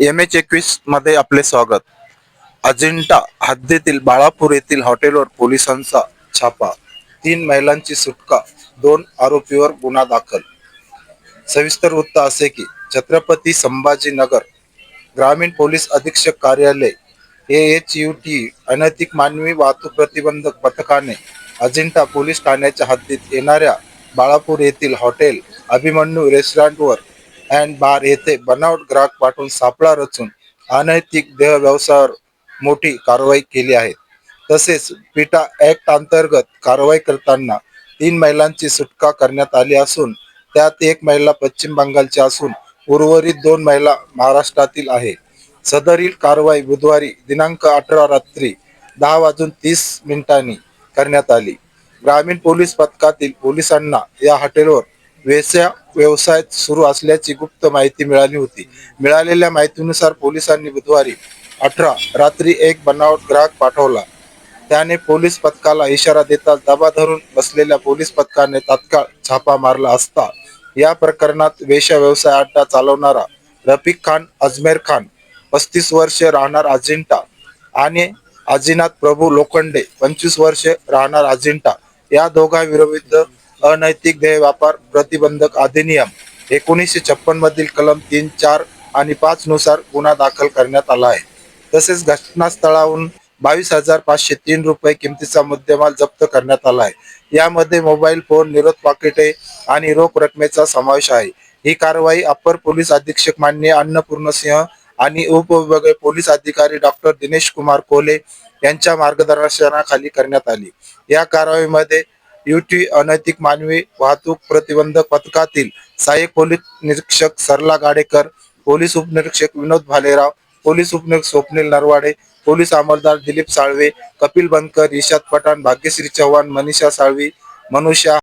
M H एकवीसमध्ये आपले स्वागत. अजिंठा हद्दीतील बाळापूर येथील हॉटेलवर पोलिसांचा छापा. तीन महिलांची सुटका दोन आरोपीवर गुन्हा दाखल. सविस्तर वृत्त असे की छत्रपती संभाजीनगर ग्रामीण पोलीस अधीक्षक कार्यालय ए एच यू टी अनैतिक मानवी वाहतूक प्रतिबंधक पथकाने अजिंठा पोलीस ठाण्याच्या हद्दीत येणाऱ्या बाळापूर येथील हॉटेल अभिमन्यू रेस्टॉरंटवर अँड बार येथे बनावट ग्राहक पाठवून सापळा रचून अनैतिक देह व्यवसायावर मोठी कारवाई केली आहे. तसेच पिटा ऍक्ट अंतर्गत कारवाई करताना तीन महिलांची सुटका करण्यात आली असून त्यात एक महिला पश्चिम बंगालची असून उर्वरित दोन महिला महाराष्ट्रातील आहे. सदरील कारवाई बुधवारी दिनांक अठरा रात्री दहा वाजून तीस मिनिटांनी करण्यात आली. ग्रामीण पोलीस पथकातील पोलिसांना या हॉटेलवर वेस्या व्यवसाय सुरू असल्याची गुप्त माहिती मिळाली होती. मिळालेल्या माहितीनुसार पोलिसांनी बुधवारी अठरा रात्री एक बनावट ग्राहक पाठवला. त्याने पोलीस पथकाला इशारा देताच दबा धरून बसलेल्या पोलीस पथकाने तात्काळ छापा मारला असता या प्रकरणात वेश्या व्यवसाय अड्डा चालवणारा रफिक खान अजमेर खान पस्तीस वर्षे राहणार अजिंठा आणि अजिनाथ प्रभू लोखंडे पंचवीस वर्षे राहणार अजिंठा या दोघांविरुद्ध अनैतिक देय व्यापार प्रतिबंधक अधिनियम एकोणीसशे छप्पन मधील कलम तीन चार आणि पाच नुसार गुन्हा दाखल करण्यात आला आहे. तसेच घटनास्थळाहून बावीस हजार पाचशे तीन रुपये किमतीचा मुद्देमाल जप्त करण्यात आला आहे. यामध्ये मोबाईल फोन निरोध पाकिटे आणि रोख रकमेचा समावेश आहे. ही कारवाई अप्पर पोलीस अधीक्षक मान्य अन्नपूर्ण सिंह आणि उपविभागीय पोलीस अधिकारी डॉक्टर दिनेश कुमार कोले यांच्या मार्गदर्शनाखाली करण्यात आली. या कारवाईमध्ये युटी अनैतिक मानवी वाहतूक प्रतिबंधक पथकातील सहाय्यक पोलीस निरीक्षक सरला गाडेकर पोलीस उपनिरीक्षक विनोद भालेराव पोलीस उपनिरीक्षक स्वप्नील नरवाडे पोलीस अंमलदार दिलीप साळवे कपिल बनकर ईशाद पठाण भाग्यश्री चव्हाण मनीषा साळवी मनुषा